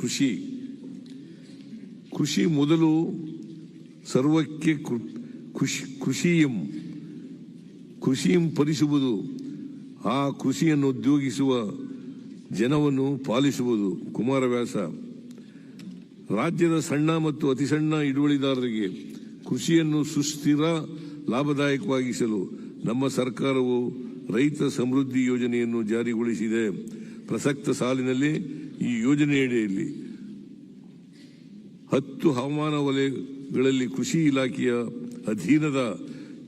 ಕೃಷಿ. ಕೃಷಿ ಮೊದಲು ಸರ್ವಕ್ಕೆ ಕೃಷಿ, ಕೃಷಿಯಂ ಕೃಷಿಯಂ ಪರಿಸುವುದು. ಆ ಕೃಷಿಯನ್ನು ಉದ್ಯೋಗಿಸುವ ಜನವನ್ನು ಪಾಲಿಸುವುದು. ಕುಮಾರವ್ಯಾಸ ರಾಜ್ಯದ ಸಣ್ಣ ಮತ್ತು ಅತಿ ಸಣ್ಣ ಹಿಡುವಳಿದಾರರಿಗೆ ಕೃಷಿಯನ್ನು ಸುಸ್ಥಿರ ಲಾಭದಾಯಕವಾಗಿಸಲು ನಮ್ಮ ಸರ್ಕಾರವು ರೈತ ಸಮೃದ್ಧಿ ಯೋಜನೆಯನ್ನು ಜಾರಿಗೊಳಿಸಿದೆ. ಪ್ರಸಕ್ತ ಸಾಲಿನಲ್ಲಿ ಈ ಯೋಜನೆಯಡಿಯಲ್ಲಿ ಹತ್ತು ಹವಾಮಾನ ವಲಯಗಳಲ್ಲಿ ಕೃಷಿ ಇಲಾಖೆಯ ಅಧೀನದ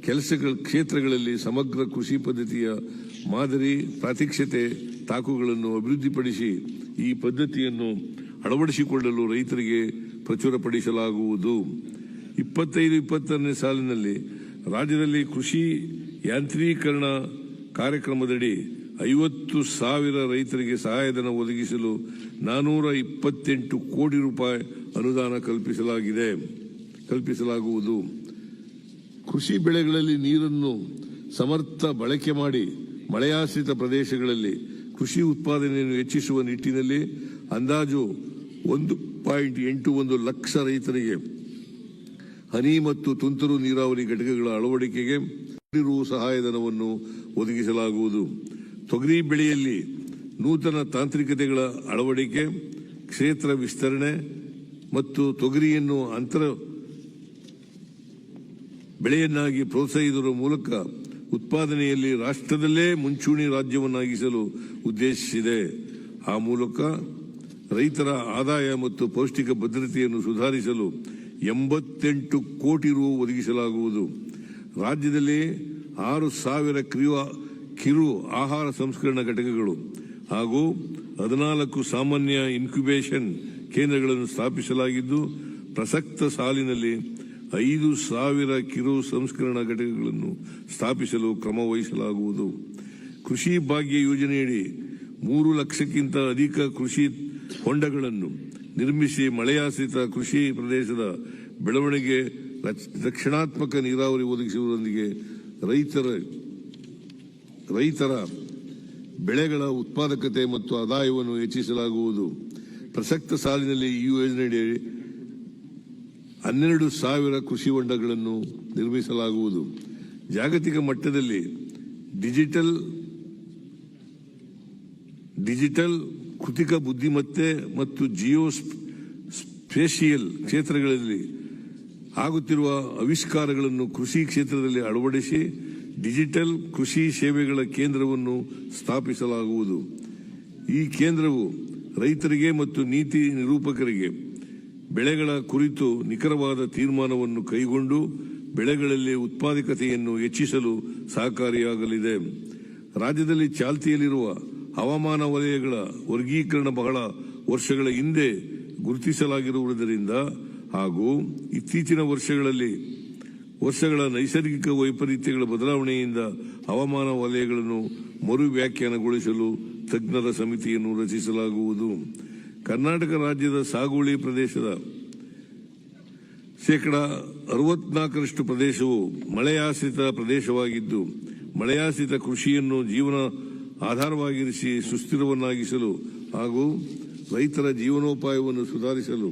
ಕೆಲಸಗಳ ಕ್ಷೇತ್ರಗಳಲ್ಲಿ ಸಮಗ್ರ ಕೃಷಿ ಪದ್ಧತಿಯ ಮಾದರಿ ಪ್ರಾತ್ಯಕ್ಷತೆ ತಾಕುಗಳನ್ನು ಅಭಿವೃದ್ಧಿಪಡಿಸಿ ಈ ಪದ್ಧತಿಯನ್ನು ಅಳವಡಿಸಿಕೊಳ್ಳಲು ರೈತರಿಗೆ ಪ್ರಚುರಪಡಿಸಲಾಗುವುದು ಇಪ್ಪತ್ತೈದು ಇಪ್ಪತ್ತನೇ ಸಾಲಿನಲ್ಲಿ ರಾಜ್ಯದಲ್ಲಿ ಕೃಷಿ ಯಾಂತ್ರೀಕರಣ ಕಾರ್ಯಕ್ರಮದಡಿ ಐವತ್ತು ಸಾವಿರ ರೈತರಿಗೆ ಸಹಾಯಧನ ಒದಗಿಸಲು ನಾನೂರ ಇಪ್ಪತ್ತೆಂಟು ಕೋಟಿ ರೂಪಾಯಿ ಅನುದಾನ ಕಲ್ಪಿಸಲಾಗಿದೆ. ಕಲ್ಪಿಸಲಾಗುವುದು. ಕೃಷಿ ಬೆಳೆಗಳಲ್ಲಿ ನೀರನ್ನು ಸಮರ್ಥ ಬಳಕೆ ಮಾಡಿ ಮಳೆಯಾಶ್ರಿತ ಪ್ರದೇಶಗಳಲ್ಲಿ ಕೃಷಿ ಉತ್ಪಾದನೆಯನ್ನು ಹೆಚ್ಚಿಸುವ ನಿಟ್ಟಿನಲ್ಲಿ ಅಂದಾಜು ಒಂದು ಪಾಯಿಂಟ್ ಎಂಟು ಒಂದು ಲಕ್ಷ ರೈತರಿಗೆ ಹನಿ ಮತ್ತು ತುಂತುರು ನೀರಾವರಿ ಘಟಕಗಳ ಅಳವಡಿಕೆಗೆ ಸಹಾಯಧನವನ್ನು ಒದಗಿಸಲಾಗುವುದು. ತೊಗರಿ ಬೆಳೆಯಲ್ಲಿ ನೂತನ ತಾಂತ್ರಿಕತೆಗಳ ಅಳವಡಿಕೆ, ಕ್ಷೇತ್ರ ವಿಸ್ತರಣೆ ಮತ್ತು ತೊಗರಿಯನ್ನು ಅಂತರ ಬೆಳೆಯನ್ನಾಗಿ ಪ್ರೋತ್ಸಾಹಿಸುವ ಮೂಲಕ ಉತ್ಪಾದನೆಯಲ್ಲಿ ರಾಷ್ಟ್ರದಲ್ಲೇ ಮುಂಚೂಣಿ ರಾಜ್ಯವನ್ನಾಗಿಸಲು ಉದ್ದೇಶಿಸಿದೆ. ಆ ಮೂಲಕ ರೈತರ ಆದಾಯ ಮತ್ತು ಪೌಷ್ಟಿಕ ಭದ್ರತೆಯನ್ನು ಸುಧಾರಿಸಲು ಎಂಬತ್ತೆಂಟು ಕೋಟಿ ರು ಒದಗಿಸಲಾಗುವುದು. ರಾಜ್ಯದಲ್ಲಿ ಆರು ಸಾವಿರ ಕಿರು ಕಿರು ಆಹಾರ ಸಂಸ್ಕರಣಾ ಘಟಕಗಳು ಹಾಗೂ ಹದಿನಾಲ್ಕು ಸಾಮಾನ್ಯ ಇನ್ಕ್ಯುಬೇಷನ್ ಕೇಂದ್ರಗಳನ್ನು ಸ್ಥಾಪಿಸಲಾಗಿದ್ದು, ಪ್ರಸಕ್ತ ಸಾಲಿನಲ್ಲಿ ಐದು ಸಾವಿರ ಕಿರು ಸಂಸ್ಕರಣಾ ಘಟಕಗಳನ್ನು ಸ್ಥಾಪಿಸಲು ಕ್ರಮ ವಹಿಸಲಾಗುವುದು. ಕೃಷಿ ಭಾಗ್ಯ ಯೋಜನೆಯಡಿ ಮೂರು ಲಕ್ಷಕ್ಕಿಂತ ಅಧಿಕ ಕೃಷಿ ಹೊಂಡಗಳನ್ನು ನಿರ್ಮಿಸಿ ಮಳೆಯಾಶ್ರಿತ ಕೃಷಿ ಪ್ರದೇಶದ ಬೆಳವಣಿಗೆ ರಕ್ಷಣಾತ್ಮಕ ನೀರಾವರಿ ಒದಗಿಸುವುದರೊಂದಿಗೆ ರೈತರ ರೈತರ ಬೆಳೆಗಳ ಉತ್ಪಾದಕತೆ ಮತ್ತು ಆದಾಯವನ್ನು ಹೆಚ್ಚಿಸಲಾಗುವುದು. ಪ್ರಸಕ್ತ ಸಾಲಿನಲ್ಲಿ ಈ ಯೋಜನೆಯಡಿ ಹನ್ನೆರಡು ಸಾವಿರ ಕೃಷಿ ಹೊಂಡಗಳನ್ನು ನಿರ್ಮಿಸಲಾಗುವುದು. ಜಾಗತಿಕ ಮಟ್ಟದಲ್ಲಿ ಡಿಜಿಟಲ್ ಡಿಜಿಟಲ್ ಕೃತಿಕ ಬುದ್ಧಿಮತ್ತೆ ಮತ್ತು ಜಿಯೋ ಸ್ಪೇಷಿಯಲ್ ಕ್ಷೇತ್ರಗಳಲ್ಲಿ ಆಗುತ್ತಿರುವ ಆವಿಷ್ಕಾರಗಳನ್ನು ಕೃಷಿ ಕ್ಷೇತ್ರದಲ್ಲಿ ಅಳವಡಿಸಿ ಡಿಜಿಟಲ್ ಕೃಷಿ ಸೇವೆಗಳ ಕೇಂದ್ರವನ್ನು ಸ್ಥಾಪಿಸಲಾಗುವುದು. ಈ ಕೇಂದ್ರವು ರೈತರಿಗೆ ಮತ್ತು ನೀತಿ ನಿರೂಪಕರಿಗೆ ಬೆಳೆಗಳ ಕುರಿತು ನಿಖರವಾದ ತೀರ್ಮಾನವನ್ನು ಕೈಗೊಂಡು ಬೆಳೆಗಳಲ್ಲಿ ಉತ್ಪಾದಕತೆಯನ್ನು ಹೆಚ್ಚಿಸಲು ಸಹಕಾರಿಯಾಗಲಿದೆ. ರಾಜ್ಯದಲ್ಲಿ ಚಾಲ್ತಿಯಲ್ಲಿರುವ ಹವಾಮಾನ ವಲಯಗಳ ವರ್ಗೀಕರಣ ಬಹಳ ವರ್ಷಗಳ ಹಿಂದೆ ಗುರುತಿಸಲಾಗಿರುವುದರಿಂದ ಹಾಗೂ ಇತ್ತೀಚಿನ ವರ್ಷಗಳಲ್ಲಿ ವರ್ಷಗಳ ನೈಸರ್ಗಿಕ ವೈಪರೀತ್ಯಗಳ ಬದಲಾವಣೆಯಿಂದ ಹವಾಮಾನ ವಲಯಗಳನ್ನು ಮರು ವ್ಯಾಖ್ಯಾನಗೊಳಿಸಲು ತಜ್ಞರ ಸಮಿತಿಯನ್ನು ರಚಿಸಲಾಗುವುದು. ಕರ್ನಾಟಕ ರಾಜ್ಯದ ಸಾಗುವಳಿ ಪ್ರದೇಶದ ಶೇಕಡ ಅರವತ್ನಾಲ್ಕರಷ್ಟು ಪ್ರದೇಶವು ಮಳೆಯಾಶ್ರಿತ ಪ್ರದೇಶವಾಗಿದ್ದು, ಮಳೆಯಾಶ್ರಿತ ಕೃಷಿಯನ್ನು ಜೀವನ ಆಧಾರವಾಗಿರಿಸಿ ಸುಸ್ಥಿರವನ್ನಾಗಿಸಲು ಹಾಗೂ ರೈತರ ಜೀವನೋಪಾಯವನ್ನು ಸುಧಾರಿಸಲು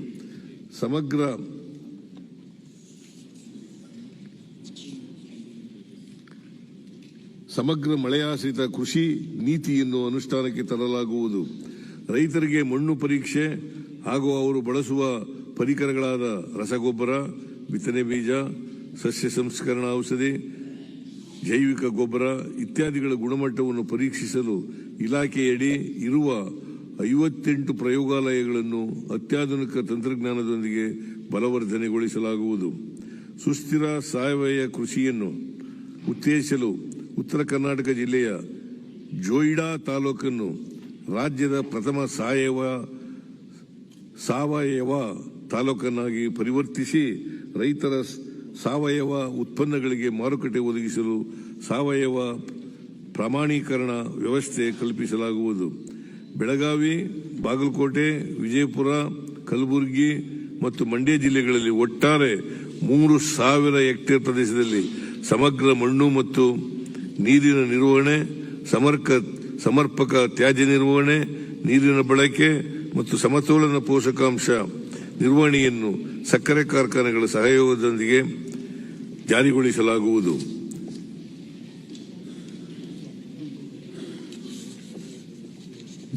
ಸಮಗ್ರ ಸಮಗ್ರ ಮಳೆಯಾಶ್ರಿತ ಕೃಷಿ ನೀತಿಯನ್ನು ಅನುಷ್ಠಾನಕ್ಕೆ ತರಲಾಗುವುದು. ರೈತರಿಗೆ ಮಣ್ಣು ಪರೀಕ್ಷೆ ಹಾಗೂ ಅವರು ಬಳಸುವ ಪರಿಕರಗಳಾದ ರಸಗೊಬ್ಬರ, ಬಿತ್ತನೆ ಬೀಜ, ಸಸ್ಯ ಸಂಸ್ಕರಣಾ ಔಷಧಿ, ಜೈವಿಕ ಗೊಬ್ಬರ ಇತ್ಯಾದಿಗಳ ಗುಣಮಟ್ಟವನ್ನು ಪರೀಕ್ಷಿಸಲು ಇಲಾಖೆಯಡಿ ಇರುವ ಐವತ್ತೆಂಟು ಪ್ರಯೋಗಾಲಯಗಳನ್ನು ಅತ್ಯಾಧುನಿಕ ತಂತ್ರಜ್ಞಾನದೊಂದಿಗೆ ಬಲವರ್ಧನೆಗೊಳಿಸಲಾಗುವುದು. ಸುಸ್ಥಿರ ಸಾವಯವ ಕೃಷಿಯನ್ನು ಉತ್ತೇಜಿಸಲು ಉತ್ತರ ಕರ್ನಾಟಕ ಜಿಲ್ಲೆಯ ಜೋಯಿಡಾ ತಾಲೂಕನ್ನು ರಾಜ್ಯದ ಪ್ರಥಮ ಸಾವಯವ ಸಾವಯವ ತಾಲೂಕನ್ನಾಗಿ ಪರಿವರ್ತಿಸಿ ರೈತರ ಸಾವಯವ ಉತ್ಪನ್ನಗಳಿಗೆ ಮಾರುಕಟ್ಟೆ ಒದಗಿಸಲು ಸಾವಯವ ಪ್ರಮಾಣೀಕರಣ ವ್ಯವಸ್ಥೆ ಕಲ್ಪಿಸಲಾಗುವುದು. ಬೆಳಗಾವಿ, ಬಾಗಲಕೋಟೆ, ವಿಜಯಪುರ, ಕಲಬುರಗಿ ಮತ್ತು ಮಂಡ್ಯ ಜಿಲ್ಲೆಗಳಲ್ಲಿ ಒಟ್ಟಾರೆ ಮೂರು ಸಾವಿರ ಹೆಕ್ಟೇರ್ ಪ್ರದೇಶದಲ್ಲಿ ಸಮಗ್ರ ಮಣ್ಣು ಮತ್ತು ನೀರಿನ ನಿರ್ವಹಣೆ, ಸಮರ್ಕ, ಸಮರ್ಪಕ ತ್ಯಾಜ್ಯ ನಿರ್ವಹಣೆ, ನೀರಿನ ಬಳಕೆ ಮತ್ತು ಸಮತೋಲನ ಪೋಷಕಾಂಶ ನಿರ್ವಹಣೆಯನ್ನು ಸಕ್ಕರೆ ಕಾರ್ಖಾನೆಗಳ ಸಹಯೋಗದೊಂದಿಗೆ ಜಾರಿಗೊಳಿಸಲಾಗುವುದು.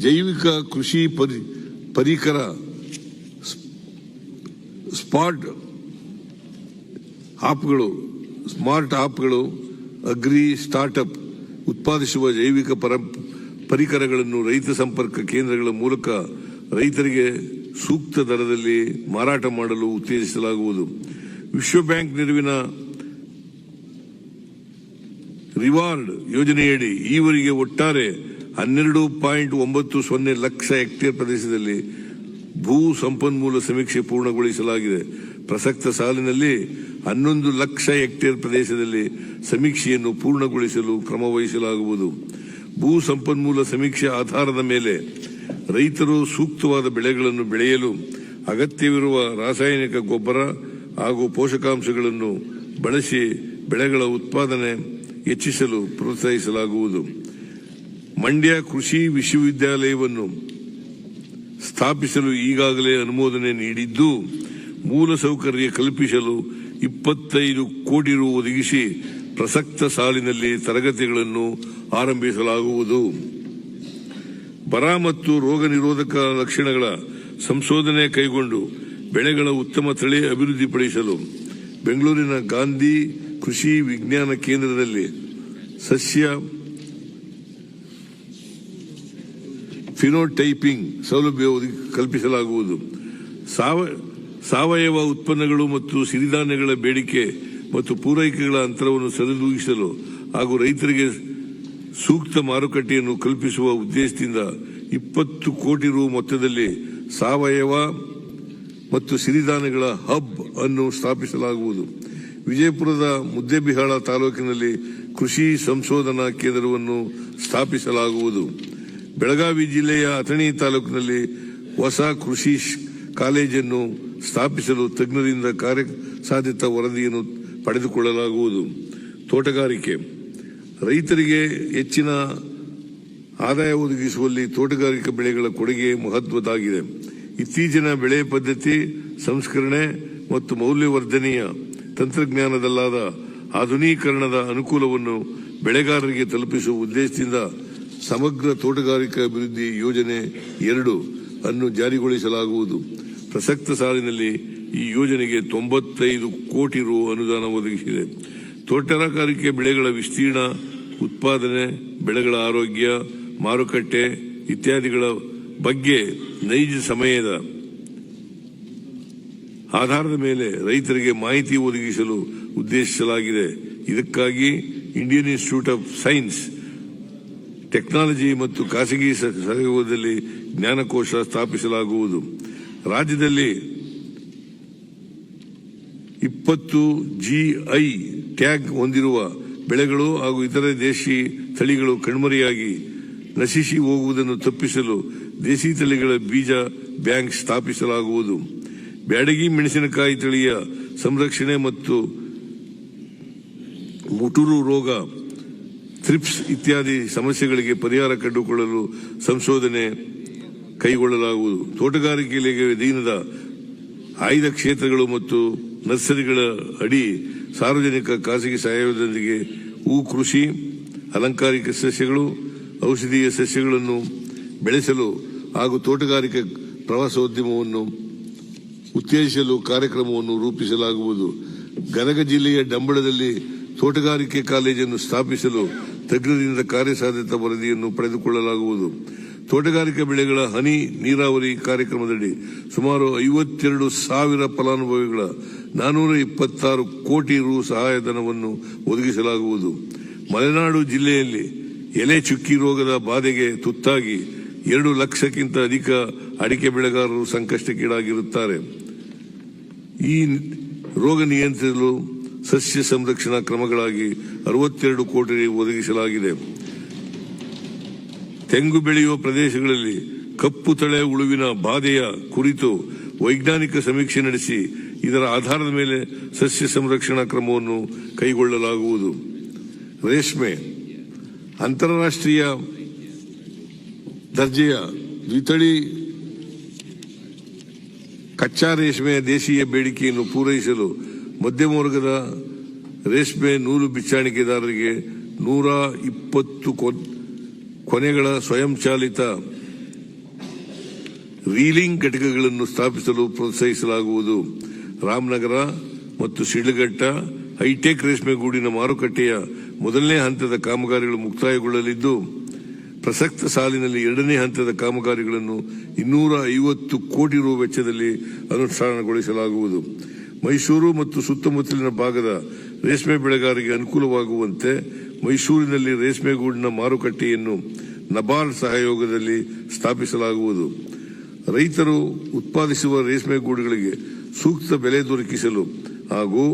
ಜೈವಿಕ ಕೃಷಿ ಪರಿ, ಪರಿಕರ ಸ್ಪಾಟ್ ಆಪ್ಗಳು, ಸ್ಮಾರ್ಟ್ ಆಪ್ಗಳು ಅಗ್ರಿ ಸ್ಟಾರ್ಟ್ಅಪ್ ಉತ್ಪಾದಿಸುವ ಜೈವಿಕ ಪರ, ಪರಿಕರಗಳನ್ನು ರೈತ ಸಂಪರ್ಕ ಕೇಂದ್ರಗಳ ಮೂಲಕ ರೈತರಿಗೆ ಸೂಕ್ತ ದರದಲ್ಲಿ ಮಾರಾಟ ಮಾಡಲು ಉತ್ತೇಜಿಸಲಾಗುವುದು. ವಿಶ್ವ ಬ್ಯಾಂಕ್ ನೆರವಿನ ರಿವಾರ್ಡ್ ಯೋಜನೆಯಡಿ ಈವರೆಗೆ ಒಟ್ಟಾರೆ ಹನ್ನೆರಡು ಪಾಯಿಂಟ್ ಒಂಬತ್ತು ಸೊನ್ನೆ ಲಕ್ಷ ಹೆಕ್ಟೇರ್ ಪ್ರದೇಶದಲ್ಲಿ ಭೂ ಸಂಪನ್ಮೂಲ ಸಮೀಕ್ಷೆ ಪೂರ್ಣಗೊಳಿಸಲಾಗಿದೆ. ಪ್ರಸಕ್ತ ಸಾಲಿನಲ್ಲಿ ಹನ್ನೊಂದು ಲಕ್ಷ ಹೆಕ್ಟೇರ್ ಪ್ರದೇಶದಲ್ಲಿ ಸಮೀಕ್ಷೆಯನ್ನು ಪೂರ್ಣಗೊಳಿಸಲು ಕ್ರಮ ವಹಿಸಲಾಗುವುದು. ಭೂ ಸಂಪನ್ಮೂಲ ಸಮೀಕ್ಷೆ ಆಧಾರದ ಮೇಲೆ ರೈತರು ಸೂಕ್ತವಾದ ಬೆಳೆಗಳನ್ನು ಬೆಳೆಯಲು ಅಗತ್ಯವಿರುವ ರಾಸಾಯನಿಕ ಗೊಬ್ಬರ ಹಾಗೂ ಪೋಷಕಾಂಶಗಳನ್ನು ಬಳಸಿ ಬೆಳೆಗಳ ಉತ್ಪಾದನೆ ಹೆಚ್ಚಿಸಲು ಪ್ರೋತ್ಸಾಹಿಸಲಾಗುವುದು. ಮಂಡ್ಯ ಕೃಷಿ ವಿಶ್ವವಿದ್ಯಾಲಯವನ್ನು ಸ್ಥಾಪಿಸಲು ಈಗಾಗಲೇ ಅನುಮೋದನೆ ನೀಡಿದ್ದು ಮೂಲಸೌಕರ್ಯ ಕಲ್ಪಿಸಲು ಇಪ್ಪತ್ತೈದು ಕೋಟಿ ರು ಒದಗಿಸಿ ಪ್ರಸಕ್ತ ಸಾಲಿನಲ್ಲಿ ತರಗತಿಗಳನ್ನು ಆರಂಭಿಸಲಾಗುವುದು. ಬರ ಮತ್ತು ರೋಗ ನಿರೋಧಕ ಲಕ್ಷಣಗಳ ಸಂಶೋಧನೆ ಕೈಗೊಂಡು ಬೆಳೆಗಳ ಉತ್ತಮ ತಳಿ ಅಭಿವೃದ್ಧಿಪಡಿಸಲು ಬೆಂಗಳೂರಿನ ಗಾಂಧಿ ಕೃಷಿ ವಿಜ್ಞಾನ ಕೇಂದ್ರದಲ್ಲಿ ಸಸ್ಯ ಫಿನೋಟೈಪಿಂಗ್ ಸೌಲಭ್ಯ ಕಲ್ಪಿಸಲಾಗುವುದು. ಸಾವ- ಸಾವಯವ ಉತ್ಪನ್ನಗಳು ಮತ್ತು ಸಿರಿಧಾನ್ಯಗಳ ಬೇಡಿಕೆ ಮತ್ತು ಪೂರೈಕೆಗಳ ಅಂತರವನ್ನು ಸರಿದೂಗಿಸಲು ಹಾಗೂ ರೈತರಿಗೆ ಸೂಕ್ತ ಮಾರುಕಟ್ಟೆಯನ್ನು ಕಲ್ಪಿಸುವ ಉದ್ದೇಶದಿಂದ ಇಪ್ಪತ್ತು ಕೋಟಿ ರು ಮೊತ್ತದಲ್ಲಿ ಸಾವಯವ ಮತ್ತು ಸಿರಿಧಾನ್ಯಗಳ ಹಬ್ ಅನ್ನು ಸ್ಥಾಪಿಸಲಾಗುವುದು. ವಿಜಯಪುರದ ಮುದ್ದೇಬಿಹಾಳ ತಾಲೂಕಿನಲ್ಲಿ ಕೃಷಿ ಸಂಶೋಧನಾ ಕೇಂದ್ರವನ್ನು ಸ್ಥಾಪಿಸಲಾಗುವುದು. ಬೆಳಗಾವಿ ಜಿಲ್ಲೆಯ ಅಥಣಿ ತಾಲೂಕಿನಲ್ಲಿ ಹೊಸ ಕೃಷಿ ಕಾಲೇಜನ್ನು ಸ್ಥಾಪಿಸಲು ತಜ್ಞರಿಂದ ಕಾರ್ಯ ಸಾಧ್ಯತ ವರದಿಯನ್ನು ಪಡೆದುಕೊಳ್ಳಲಾಗುವುದು. ತೋಟಗಾರಿಕೆ. ರೈತರಿಗೆ ಹೆಚ್ಚಿನ ಆದಾಯ ಒದಗಿಸುವಲ್ಲಿ ತೋಟಗಾರಿಕೆ ಬೆಳೆಗಳ ಕೊಡುಗೆ ಮಹತ್ವದಾಗಿದೆ ಇತ್ತೀಚಿನ ಬೆಳೆ ಪದ್ಧತಿ, ಸಂಸ್ಕರಣೆ ಮತ್ತು ಮೌಲ್ಯವರ್ಧನೆಯ ತಂತ್ರಜ್ಞಾನದಲ್ಲಾದ ಆಧುನೀಕರಣದ ಅನುಕೂಲವನ್ನು ಬೆಳೆಗಾರರಿಗೆ ತಲುಪಿಸುವ ಉದ್ದೇಶದಿಂದ ಸಮಗ್ರ ತೋಟಗಾರಿಕಾ ಅಭಿವೃದ್ಧಿ ಯೋಜನೆ ಎರಡು ಅನ್ನು ಜಾರಿಗೊಳಿಸಲಾಗುವುದು. ಪ್ರಸಕ್ತ ಸಾಲಿನಲ್ಲಿ ಈ ಯೋಜನೆಗೆ ತೊಂಬತ್ತೈದು ಕೋಟಿ ರು ಅನುದಾನ ಒದಗಿಸಿದೆ. ತೋಟಗಾರಿಕೆ ಬೆಳೆಗಳ ವಿಸ್ತೀರ್ಣ, ಉತ್ಪಾದನೆ, ಬೆಳೆಗಳ ಆರೋಗ್ಯ, ಮಾರುಕಟ್ಟೆ ಇತ್ಯಾದಿಗಳ ಬಗ್ಗೆ ನೈಜ ಸಮಯದ ಆಧಾರದ ಮೇಲೆ ರೈತರಿಗೆ ಮಾಹಿತಿ ಒದಗಿಸಲು ಉದ್ದೇಶಿಸಲಾಗಿದೆ. ಇದಕ್ಕಾಗಿ Indian Institute of Science, technology ಮತ್ತು ಖಾಸಗಿ ಸಹಯೋಗದಲ್ಲಿ ಜ್ಞಾನಕೋಶ ಸ್ಥಾಪಿಸಲಾಗುವುದು. ರಾಜ್ಯದಲ್ಲಿ ಇಪ್ಪತ್ತು ಜಿಐ ಟ್ಯಾಗ್ ಹೊಂದಿರುವ ಬೆಳೆಗಳು ಹಾಗೂ ಇತರೆ ದೇಶಿ ತಳಿಗಳು ಕಣ್ಮರೆಯಾಗಿ ನಶಿಸಿ ಹೋಗುವುದನ್ನು ತಪ್ಪಿಸಲು ದೇಸಿ ತಳಿಗಳ ಬೀಜ ಬ್ಯಾಂಕ್ ಸ್ಥಾಪಿಸಲಾಗುವುದು. ಬ್ಯಾಡಗಿ ಮೆಣಸಿನಕಾಯಿ ತಳಿಯ ಸಂರಕ್ಷಣೆ ಮತ್ತು ಮುಟುರು ರೋಗ, ಥ್ರಿಪ್ಸ್ ಇತ್ಯಾದಿ ಸಮಸ್ಯೆಗಳಿಗೆ ಪರಿಹಾರ ಕಂಡುಕೊಳ್ಳಲು ಸಂಶೋಧನೆ ಕೈಗೊಳ್ಳಲಾಗುವುದು. ತೋಟಗಾರಿಕೆ ಇಲಾಖೆ ಅಧೀನದ ಆಯ್ದ ಕ್ಷೇತ್ರಗಳು ಮತ್ತು ನರ್ಸರಿಗಳ ಅಡಿ ಸಾರ್ವಜನಿಕ ಖಾಸಗಿ ಸಹಯೋಗದೊಂದಿಗೆ ಹೂ ಕೃಷಿ, ಅಲಂಕಾರಿಕ ಸಸ್ಯಗಳು, ಔಷಧೀಯ ಸಸ್ಯಗಳನ್ನು ಬೆಳೆಸಲು ಹಾಗೂ ತೋಟಗಾರಿಕೆ ಪ್ರವಾಸೋದ್ಯಮವನ್ನು ಉತ್ತೇಜಿಸಲು ಕಾರ್ಯಕ್ರಮವನ್ನು ರೂಪಿಸಲಾಗುವುದು. ಗದಗ ಜಿಲ್ಲೆಯ ಡಂಬಳದಲ್ಲಿ ತೋಟಗಾರಿಕೆ ಕಾಲೇಜನ್ನು ಸ್ಥಾಪಿಸಲು ತಜ್ಞರಿಂದ ಕಾರ್ಯಸಾಧ್ಯತಾ ವರದಿಯನ್ನು ಪಡೆದುಕೊಳ್ಳಲಾಗುವುದು. ತೋಟಗಾರಿಕಾ ಬೆಳೆಗಳ ಹನಿ ನೀರಾವರಿ ಕಾರ್ಯಕ್ರಮದಡಿ ಸುಮಾರು ಐವತ್ತೆರಡು ಸಾವಿರ ಫಲಾನುಭವಿಗಳ ನಾನೂರ ಇಪ್ಪತ್ತಾರು ಕೋಟಿ ರು ಸಹಾಯಧನವನ್ನು ಒದಗಿಸಲಾಗುವುದು. ಮಲೆನಾಡು ಜಿಲ್ಲೆಯಲ್ಲಿ ಎಲೆ ಚುಕ್ಕಿ ರೋಗದ ಬಾಧೆಗೆ ತುತ್ತಾಗಿ ಎರಡು ಲಕ್ಷಕ್ಕಿಂತ ಅಧಿಕ ಅಡಿಕೆ ಬೆಳೆಗಾರರು ಸಂಕಷ್ಟಕ್ಕೀಡಾಗಿರುತ್ತಾರೆ. ಈ ರೋಗ ನಿಯಂತ್ರಿಸಲು ಸಸ್ಯ ಸಂರಕ್ಷಣಾ ಕ್ರಮಗಳಾಗಿ ಅರವತ್ತೆರಡು ಕೋಟಿ ಒದಗಿಸಲಾಗಿದೆ. ತೆಂಗು ಬೆಳೆಯುವ ಪ್ರದೇಶಗಳಲ್ಲಿ ಕಪ್ಪು ತಳೆ ಉಳುವಿನ ಬಾಧೆಯ ಕುರಿತು ವೈಜ್ಞಾನಿಕ ಸಮೀಕ್ಷೆ ನಡೆಸಿ ಇದರ ಆಧಾರದ ಮೇಲೆ ಸಸ್ಯ ಸಂರಕ್ಷಣಾ ಕ್ರಮವನ್ನು ಕೈಗೊಳ್ಳಲಾಗುವುದು. ರೇಷ್ಮೆ ಅಂತಾರಾಷ್ಟ್ರೀಯ ದರ್ಜೆಯ ದ್ವಿತಳಿ ಕಚ್ಚಾ ರೇಷ್ಮೆಯ ದೇಶೀಯ ಬೇಡಿಕೆಯನ್ನು ಪೂರೈಸಲು ಮಧ್ಯಮ ವರ್ಗದ ರೇಷ್ಮೆ ನೂಲು ಬಿಚ್ಚಾಣಿಕೆದಾರರಿಗೆ ನೂರ ಇಪ್ಪತ್ತು ಕೊನೆಗಳ ಸ್ವಯಂಚಾಲಿತ ರೀಲಿಂಗ್ ಘಟಕಗಳನ್ನು ಸ್ಥಾಪಿಸಲು ಪ್ರೋತ್ಸಾಹಿಸಲಾಗುವುದು. ರಾಮನಗರ ಮತ್ತು ಶಿಡ್ಲಘಟ್ಟ ಹೈಟೆಕ್ ರೇಷ್ಮೆ ಗೂಡಿನ ಮಾರುಕಟ್ಟೆಯ ಮೊದಲನೇ ಹಂತದ ಕಾಮಗಾರಿಗಳು ಮುಕ್ತಾಯಗೊಳ್ಳಲಿದ್ದು, ಪ್ರಸಕ್ತ ಸಾಲಿನಲ್ಲಿ ಎರಡನೇ ಹಂತದ ಕಾಮಗಾರಿಗಳನ್ನು ಇನ್ನೂರ ಐವತ್ತು ಕೋಟಿ ರು ವೆಚ್ಚದಲ್ಲಿ ಅನುಷ್ಠಾನಗೊಳಿಸಲಾಗುವುದು. ಮೈಸೂರು ಮತ್ತು ಸುತ್ತಮುತ್ತಲಿನ ಭಾಗದ ರೇಷ್ಮೆ ಬೆಳೆಗಾರರಿಗೆ ಅನುಕೂಲವಾಗುವಂತೆ ಮೈಸೂರಿನಲ್ಲಿ ರೇಷ್ಮೆ ಗೂಡಿನ ಮಾರುಕಟ್ಟೆಯನ್ನು ನಬಾರ್ಡ್ ಸಹಯೋಗದಲ್ಲಿ ಸ್ಥಾಪಿಸಲಾಗುವುದು. ರೈತರು ಉತ್ಪಾದಿಸುವ ರೇಷ್ಮೆ ಗೂಡುಗಳಿಗೆ ಸೂಕ್ತ ಬೆಲೆ ದೊರಕಿಸಲು ಹಾಗೂ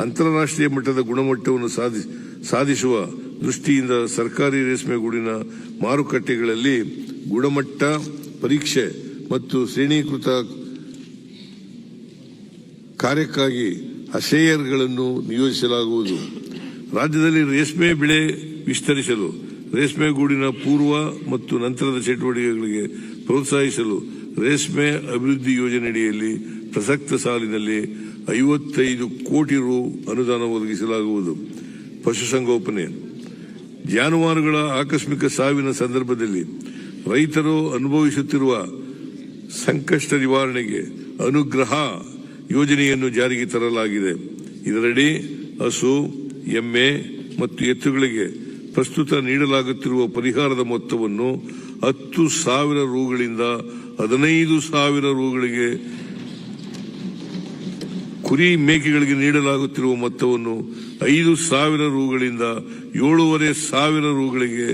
ಅಂತಾರಾಷ್ಟ್ರೀಯ ಮಟ್ಟದ ಗುಣಮಟ್ಟವನ್ನು ಸಾಧಿ- ಸಾಧಿಸುವ ದೃಷ್ಟಿಯಿಂದ ಸರ್ಕಾರಿ ರೇಷ್ಮೆ ಗೂಡಿನ ಮಾರುಕಟ್ಟೆಗಳಲ್ಲಿ ಗುಣಮಟ್ಟ, ಪರೀಕ್ಷೆ ಮತ್ತು ಶ್ರೇಣೀಕೃತ ಕಾರ್ಯಕ್ಕಾಗಿ ಅಶೇಯರ್ಗಳನ್ನು ನಿಯೋಜಿಸಲಾಗುವುದು. ರಾಜ್ಯದಲ್ಲಿ ರೇಷ್ಮೆ ಬೆಳೆ ವಿಸ್ತರಿಸಲು, ರೇಷ್ಮೆ ಗೂಡಿನ ಪೂರ್ವ ಮತ್ತು ನಂತರದ ಚಟುವಟಿಕೆಗಳಿಗೆ ಪ್ರೋತ್ಸಾಹಿಸಲು ರೇಷ್ಮೆ ಅಭಿವೃದ್ಧಿ ಯೋಜನೆಯಡಿಯಲ್ಲಿ ಪ್ರಸಕ್ತ ಸಾಲಿನಲ್ಲಿ ಐವತ್ತೈದು ಕೋಟಿ ರು ಅನುದಾನ ಒದಗಿಸಲಾಗುವುದು. ಪಶುಸಂಗೋಪನೆ. ಜಾನುವಾರುಗಳ ಆಕಸ್ಮಿಕ ಸಾವಿನ ಸಂದರ್ಭದಲ್ಲಿ ರೈತರು ಅನುಭವಿಸುತ್ತಿರುವ ಸಂಕಷ್ಟ ನಿವಾರಣೆಗೆ ಅನುಗ್ರಹ ಯೋಜನೆಯನ್ನು ಜಾರಿಗೆ ತರಲಾಗಿದೆ. ಇದರಡಿ ಹಸು, ಎಮ್ಮೆ ಮತ್ತು ಎತ್ತುಗಳಿಗೆ ಪ್ರಸ್ತುತ ನೀಡಲಾಗುತ್ತಿರುವ ಪರಿಹಾರದ ಮೊತ್ತವನ್ನು ಹತ್ತು ಸಾವಿರ ರೂಗಳಿಂದ ಹದಿನೈದು ಸಾವಿರ ರೂಗಳಿಗೆ ಕುರಿ ಮೇಕೆಗಳಿಗೆ ನೀಡಲಾಗುತ್ತಿರುವ ಮೊತ್ತವನ್ನು ಐದು ಸಾವಿರ ರೂಗಳಿಂದ ಏಳೂವರೆ ಸಾವಿರ ರೂಗಳಿಗೆ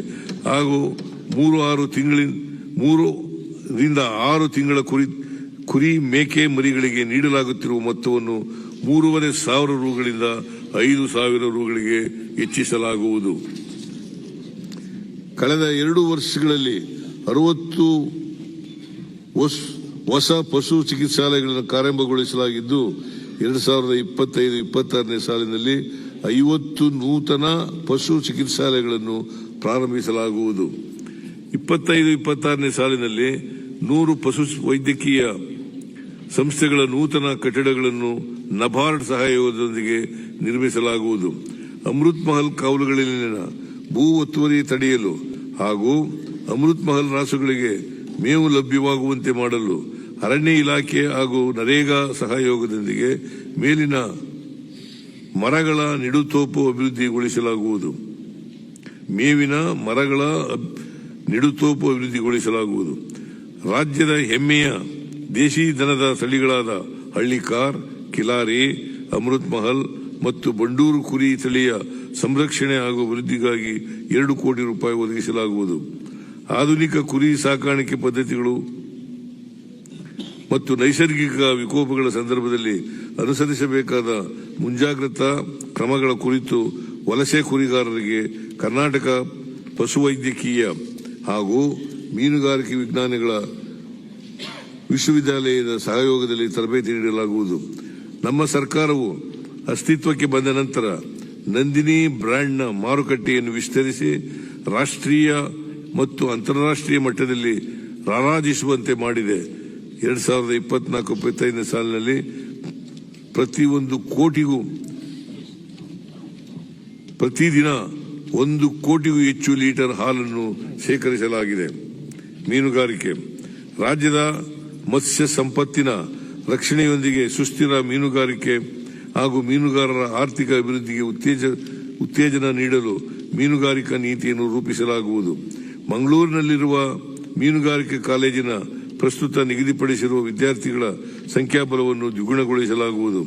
ಹಾಗೂ ಮೂರು ಆರು ತಿಂಗಳಿನ ಮೂರರಿಂದ ಆರು ತಿಂಗಳ ಕುರಿ ಕುರಿ ಮೇಕೆ ಮರಿಗಳಿಗೆ ನೀಡಲಾಗುತ್ತಿರುವ ಮೊತ್ತವನ್ನು ಮೂರುವರೆ ಸಾವಿರ ರೂಗಳಿಂದ ಐದು ಸಾವಿರ ರೂಗಳಿಗೆ ಹೆಚ್ಚಿಸಲಾಗುವುದು. ಕಳೆದ ಎರಡು ವರ್ಷಗಳಲ್ಲಿ ಅರವತ್ತು ಹೊಸ ಪಶು ಚಿಕಿತ್ಸಾಲಯಗಳನ್ನು ಪ್ರಾರಂಭಗೊಳಿಸಲಾಗಿದ್ದು, ಎರಡು ಸಾವಿರದ ಇಪ್ಪತ್ತೈದು, ಇಪ್ಪತ್ತಾರನೇ ಸಾಲಿನಲ್ಲಿ ಐವತ್ತು ನೂತನ ಪಶು ಚಿಕಿತ್ಸಾಲಯಗಳನ್ನು ಪ್ರಾರಂಭಿಸಲಾಗುವುದು. ಇಪ್ಪತ್ತೈದು, ಇಪ್ಪತ್ತಾರನೇ ಸಾಲಿನಲ್ಲಿ ನೂರು ಪಶು ವೈದ್ಯಕೀಯ ಸಂಸ್ಥೆಗಳ ನೂತನ ಕಟ್ಟಡಗಳನ್ನು ನಬಾರ್ಡ್ ಸಹಯೋಗದೊಂದಿಗೆ ನಿರ್ಮಿಸಲಾಗುವುದು. ಅಮೃತ್ ಮಹಲ್ ಕಾವಲುಗಳಲ್ಲಿನ ಭೂ ಒತ್ತುವರಿ ತಡೆಯಲು ಹಾಗೂ ಅಮೃತ್ ಮಹಲ್ ರಾಸುಗಳಿಗೆ ಮೇವು ಲಭ್ಯವಾಗುವಂತೆ ಮಾಡಲು ಅರಣ್ಯ ಇಲಾಖೆ ಹಾಗೂ ನರೇಗಾ ಸಹಯೋಗದೊಂದಿಗೆ ಮೇಲಿನ ಮರಗಳ ನಿಡುತೋಪು ಅಭಿವೃದ್ಧಿಗೊಳಿಸಲಾಗುವುದು. ಮೇವಿನ ಮರಗಳ ನಿಡುತೋಪು ಅಭಿವೃದ್ಧಿಗೊಳಿಸಲಾಗುವುದು. ರಾಜ್ಯದ ಹೆಮ್ಮೆಯ ದೇಶಿ ದನದ ತಳಿಗಳಾದ ಹಳ್ಳಿಕಾರ್ ಕಿಲಾರಿ, ಅಮೃತ್ ಮಹಲ್ ಮತ್ತು ಬಂಡೂರು ಕುರಿ ತಳಿಯ ಸಂರಕ್ಷಣೆ ಹಾಗೂ ಅಭಿವೃದ್ಧಿಗಾಗಿ ಎರಡು ಕೋಟಿ ರೂಪಾಯಿ ಒದಗಿಸಲಾಗುವುದು. ಆಧುನಿಕ ಕುರಿ ಸಾಕಾಣಿಕೆ ಪದ್ಧತಿಗಳು ಮತ್ತು ನೈಸರ್ಗಿಕ ವಿಕೋಪಗಳ ಸಂದರ್ಭದಲ್ಲಿ ಅನುಸರಿಸಬೇಕಾದ ಮುಂಜಾಗ್ರತಾ ಕ್ರಮಗಳ ಕುರಿತು ವಲಸೆ ಕುರಿಗಾರರಿಗೆ ಕರ್ನಾಟಕ ಪಶುವೈದ್ಯಕೀಯ ಹಾಗೂ ಮೀನುಗಾರಿಕೆ ವಿಜ್ಞಾನಗಳ ವಿಶ್ವವಿದ್ಯಾಲಯದ ಸಹಯೋಗದಲ್ಲಿ ತರಬೇತಿ ನೀಡಲಾಗುವುದು. ನಮ್ಮ ಸರ್ಕಾರವು ಅಸ್ತಿತ್ವಕ್ಕೆ ಬಂದ ನಂತರ ನಂದಿನಿ ಬ್ರ್ಯಾಂಡ್ನ ಮಾರುಕಟ್ಟೆಯನ್ನು ವಿಸ್ತರಿಸಿ ರಾಷ್ಟ್ರೀಯ ಮತ್ತು ಅಂತಾರಾಷ್ಟ್ರೀಯ ಮಟ್ಟದಲ್ಲಿ ರಾರಾಜಿಸುವಂತೆ ಮಾಡಿದೆ. ಎರಡ್ ಸಾವಿರದ ಇಪ್ಪತ್ನಾಲ್ಕು ಇಪ್ಪತ್ತೈದನೇ ಸಾಲಿನಲ್ಲಿ ಪ್ರತಿಯೊಂದು ಕೋಟಿಗೂ ಪ್ರತಿದಿನ ಒಂದು ಕೋಟಿಗೂ ಹೆಚ್ಚು ಲೀಟರ್ ಹಾಲನ್ನು ಶೇಖರಿಸಲಾಗಿದೆ. ಮೀನುಗಾರಿಕೆ. ರಾಜ್ಯದ ಮತ್ಸ್ಯ ಸಂಪತ್ತಿನ ರಕ್ಷಣೆಯೊಂದಿಗೆ ಸುಸ್ಥಿರ ಮೀನುಗಾರಿಕೆ ಹಾಗೂ ಮೀನುಗಾರರ ಆರ್ಥಿಕ ಅಭಿವೃದ್ಧಿಗೆ ಉತ್ತೇಜ, ಉತ್ತೇಜನ ನೀಡಲು ಮೀನುಗಾರಿಕಾ ನೀತಿಯನ್ನು ರೂಪಿಸಲಾಗುವುದು. ಮಂಗಳೂರಿನಲ್ಲಿರುವ ಮೀನುಗಾರಿಕೆ ಕಾಲೇಜಿನ ಪ್ರಸ್ತುತ ನಿಗದಿಪಡಿಸಿರುವ ವಿದ್ಯಾರ್ಥಿಗಳ ಸಂಖ್ಯಾಬಲವನ್ನು ದ್ವಿಗುಣಗೊಳಿಸಲಾಗುವುದು.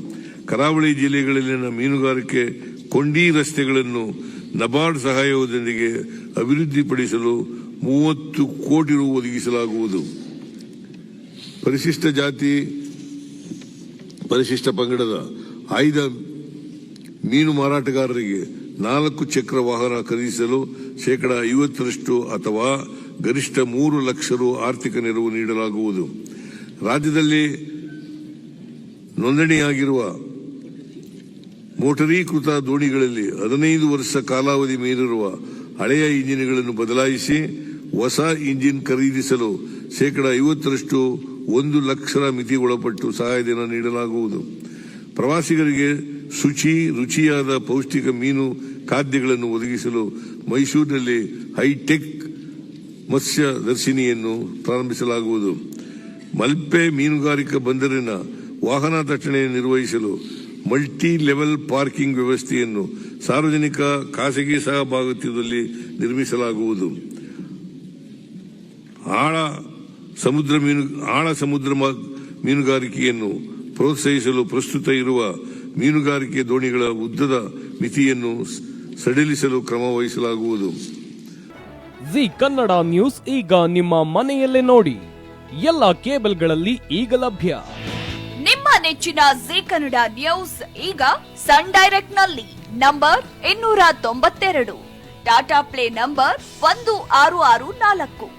ಕರಾವಳಿ ಜಿಲ್ಲೆಗಳಲ್ಲಿನ ಮೀನುಗಾರಿಕೆ ಕೊಂಡಿ ರಸ್ತೆಗಳನ್ನು ನಬಾರ್ಡ್ ಸಹಯೋಗದೊಂದಿಗೆ ಅಭಿವೃದ್ಧಿಪಡಿಸಲು ಮೂವತ್ತು ಕೋಟಿ ರು ಒದಗಿಸಲಾಗುವುದು. ಪರಿಶಿಷ್ಟ ಜಾತಿ, ಪರಿಶಿಷ್ಟ ಪಂಗಡದ ಆಯ್ದ ಮೀನು ಮಾರಾಟಗಾರರಿಗೆ ನಾಲ್ಕು ಚಕ್ರ ವಾಹನ ಖರೀದಿಸಲು ಶೇಕಡ ಐವತ್ತರಷ್ಟು ಅಥವಾ ಗರಿಷ್ಠ ಮೂರು ಲಕ್ಷ ರು ಆರ್ಥಿಕ ನೆರವು ನೀಡಲಾಗುವುದು. ರಾಜ್ಯದಲ್ಲಿ ನೋಂದಣಿಯಾಗಿರುವ ಮೋಟರೀಕೃತ ದೋಣಿಗಳಲ್ಲಿ ಹದಿನೈದು ವರ್ಷ ಕಾಲಾವಧಿ ಮೀರಿರುವ ಹಳೆಯ ಇಂಜಿನ್ಗಳನ್ನು ಬದಲಾಯಿಸಿ ಹೊಸ ಇಂಜಿನ್ ಖರೀದಿಸಲು ಶೇಕಡ ಐವತ್ತರಷ್ಟು ಒಂದು ಲಕ್ಷ ಮಿತಿ ಒಳಪಟ್ಟು ಸಹಾಯಧನ ನೀಡಲಾಗುವುದು. ಪ್ರವಾಸಿಗರಿಗೆ ಶುಚಿ, ರುಚಿಯಾದ ಪೌಷ್ಟಿಕ ಮೀನು ಖಾದ್ಯಗಳನ್ನು ಒದಗಿಸಲು ಮೈಸೂರಿನಲ್ಲಿ ಹೈಟೆಕ್ ಮತ್ಸ್ಯ ದರ್ಶಿನಿಯನ್ನು ಪ್ರಾರಂಭಿಸಲಾಗುವುದು. ಮಲ್ಪೆ ಮೀನುಗಾರಿಕಾ ಬಂದರಿನ ವಾಹನ ದಟ್ಟಣೆ ನಿರ್ವಹಿಸಲು ಮಲ್ಟಿ ಲೆವೆಲ್ ಪಾರ್ಕಿಂಗ್ ವ್ಯವಸ್ಥೆಯನ್ನು ಸಾರ್ವಜನಿಕ ಖಾಸಗಿ ಸಹಭಾಗಿತ್ವದಲ್ಲಿ ನಿರ್ಮಿಸಲಾಗುವುದು. ಆಳ ಸಮುದ್ರ ಮೀನು ಆಳ ಸಮುದ್ರ ಮೀನುಗಾರಿಕೆಯನ್ನು ಪ್ರೋತ್ಸಾಹಿಸಲು ಪ್ರಸ್ತುತ ಇರುವ ಮೀನುಗಾರಿಕೆ ದೋಣಿಗಳ ಉದ್ದದ ಮಿತಿಯನ್ನು ಸ- ಸಡಿಲಿಸಲು ಕ್ರಮ ವಹಿಸಲಾಗುವುದು. ಜಿ ಕನ್ನಡ ನ್ಯೂಸ್ ಈಗ ನಿಮ್ಮ ಮನೆಯಲ್ಲೇ ನೋಡಿ. ಎಲ್ಲ ಕೇಬಲ್ಗಳಲ್ಲಿ ಈಗ ಲಭ್ಯ. ನಿಮ್ಮ ನೆಚ್ಚಿನ ಜಿ ಕನ್ನಡ ನ್ಯೂಸ್ ಈಗ ಸನ್ ಡೈರೆಕ್ಟ್ನಲ್ಲಿ ನಂಬರ್ ಇನ್ನೂರ ತೊಂಬತ್ತೆರಡು. ಟಾಟಾ ಪ್ಲೇ ನಂಬರ್ ಒಂದು ಆರು ಆರು ನಾಲ್ಕು.